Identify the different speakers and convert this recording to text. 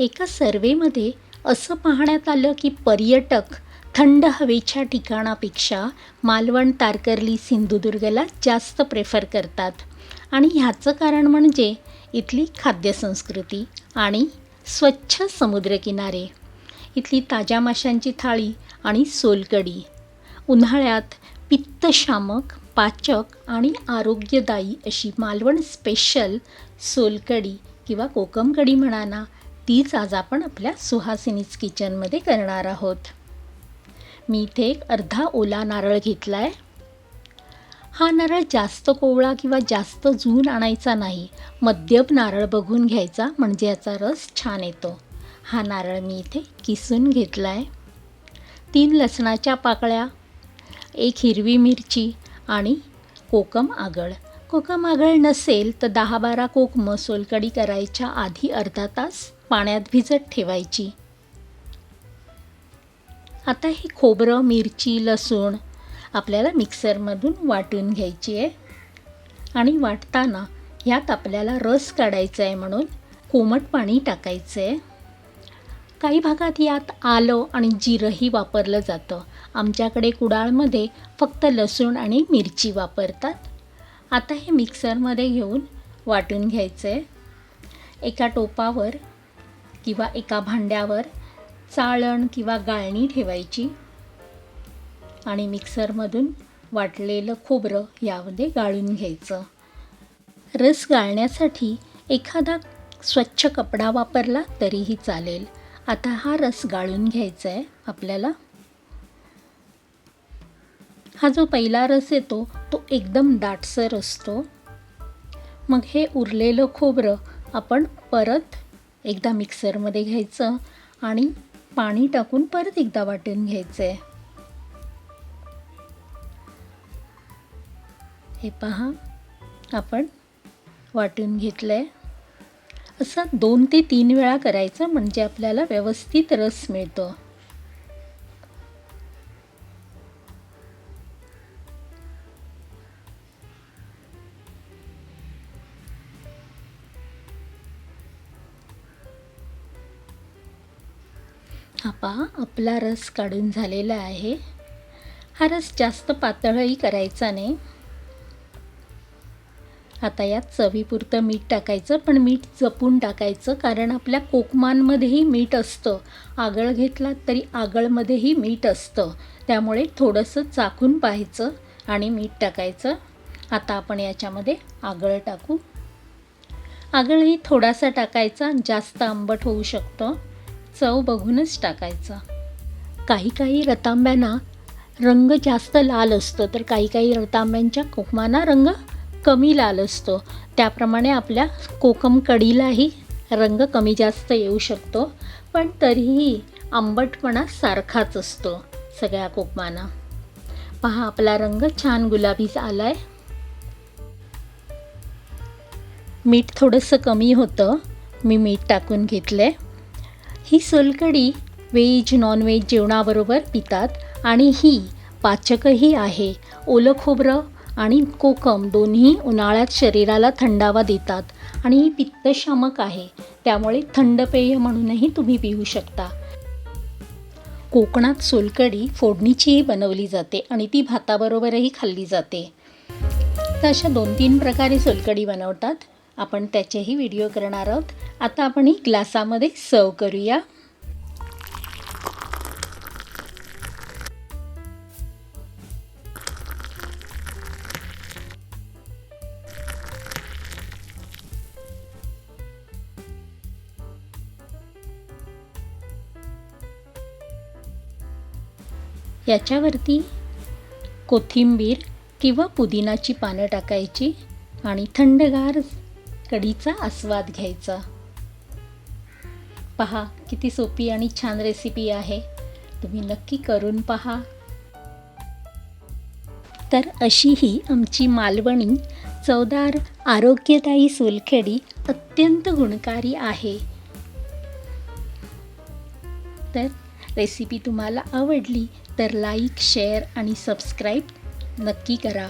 Speaker 1: एका सर्वेमध्ये असं पाहण्यात आलं की पर्यटक थंड हवेच्या ठिकाणापेक्षा मालवण तारकर्ली सिंधुदुर्गला जास्त प्रेफर करतात. आणि ह्याचं कारण म्हणजे इथली खाद्यसंस्कृती आणि स्वच्छ समुद्रकिनारे. इथली ताज्या माशांची थाळी आणि सोलकढी. उन्हाळ्यात पित्तशामक पाचक आणि आरोग्यदायी अशी मालवण स्पेशल सोलकढी किंवा कोकमकडी म्हणा ना तीच आज आपण आपल्या सुहासिनीज किचनमध्ये करणार आहोत. मी इथे एक अर्धा ओला नारळ घेतला आहे हा नारळ जास्त कोवळा किंवा जास्त जून आणायचा नाही मध्यम नारळ बघून घ्यायचा म्हणजे याचा रस छान येतो. हा नारळ मी इथे किसून घेतला आहे तीन लसणाच्या पाकळ्या एक हिरवी मिरची आणि कोकम आगळ. कोकम आगळ नसेल तर दहा बारा कोकम सोलकढी करायच्या आधी अर्धा तास पाण्यात भिजत ठेवायची. आता हे खोबरं मिरची लसूण आपल्याला मिक्सरमधून वाटून घ्यायची आहे. आणि वाटताना ह्यात आपल्याला रस काढायचा आहे म्हणून कोमट पाणी टाकायचं आहे. काही भागात यात आलं आणि जिरंही वापरलं जातं. आमच्याकडे कुडाळमध्ये फक्त लसूण आणि मिरची वापरतात. आता हे मिक्सरमध्ये घेऊन वाटून घ्यायचं आहे. एका टोपावर किंवा एका भांड्यावर चाळण किंवा गाळणी ठेवायची आणि मिक्सरमधून वाटलेलं खोबरं यामध्ये गाळून घ्यायचं. रस गाळण्यासाठी एखादा स्वच्छ कपडा वापरला तरीही चालेल. आता हा रस गाळून घ्यायचा आहे आपल्याला. हा जो पहिला रस येतो तो एकदम दाटसर असतो. मग हे उरलेलं खोबरं आपण परत एकदा मिक्सरमध्ये घ्यायचं आणि पाणी टाकून परत एकदा वाटून घ्यायचं. आहे हे पहा आपण वाटून घेतलं आहे असं दोन ते तीन वेळा करायचं म्हणजे आपल्याला व्यवस्थित रस मिळतो. हा पहा आपला रस काढून झालेला आहे. हा रस जास्त पातळही करायचा नाही. आता यात चवीपुरतं मीठ टाकायचं पण मीठ जपून टाकायचं कारण आपल्या कोकमांमध्येही मीठ असतं. आगळ घेतला तरी आगळमध्येही मीठ असतं. त्यामुळे थोडंसं चाकून पाहायचं आणि मीठ टाकायचं. आता आपण याच्यामध्ये आगळ टाकू. आगळही थोडासा टाकायचा जास्त आंबट होऊ शकतं. चव बघूनच टाकायचा. काही काही रतांब्यांना रंग जास्त लाल असतो तर काही काही रतांब्यांच्या कोकमांना रंग कमी लाल असतो. त्याप्रमाणे आपल्या कोकम कढीलाही रंग कमी जास्त येऊ शकतो पण तरीही आंबटपणा सारखाच असतो सगळ्या कोकमांना. पहा आपला रंग छान गुलाबीच आला आहे मीठ थोडंसं कमी होतं. मी मीठ टाकून घेतलं आहे ही सोलकढी व्हेज नॉनव्हेज जेवणाबरोबर पितात आणि ही पाचकही आहे. ओलं खोबरं आणि कोकम दोन्ही उन्हाळ्यात शरीराला थंडावा देतात आणि ही पित्तशामक आहे. त्यामुळे थंड पेय म्हणूनही तुम्ही पिऊ शकता. कोकणात सोलकढी फोडणीचीही बनवली जाते आणि ती भाताबरोबरही खाल्ली जाते. तर अशा दोन तीन प्रकारे सोलकढी बनवतात. आपण त्याचेही व्हिडिओ करणार आहोत. आता आपण ही ग्लासामध्ये सर्व करूया. याच्यावरती कोथिंबीर किंवा पुदिनाची पानं टाकायची आणि थंडगार कढीचा आस्वाद घ्यायचा. पहा किती सोपी आणि छान रेसिपी आहे. तुम्ही नक्की करून पहा. तर अशी ही आमची मालवणी चवदार आरोग्यदायी सोलखेडी अत्यंत गुणकारी आहे. तर रेसिपी तुम्हाला आवडली तर लाईक शेअर आणि सबस्क्राईब नक्की करा.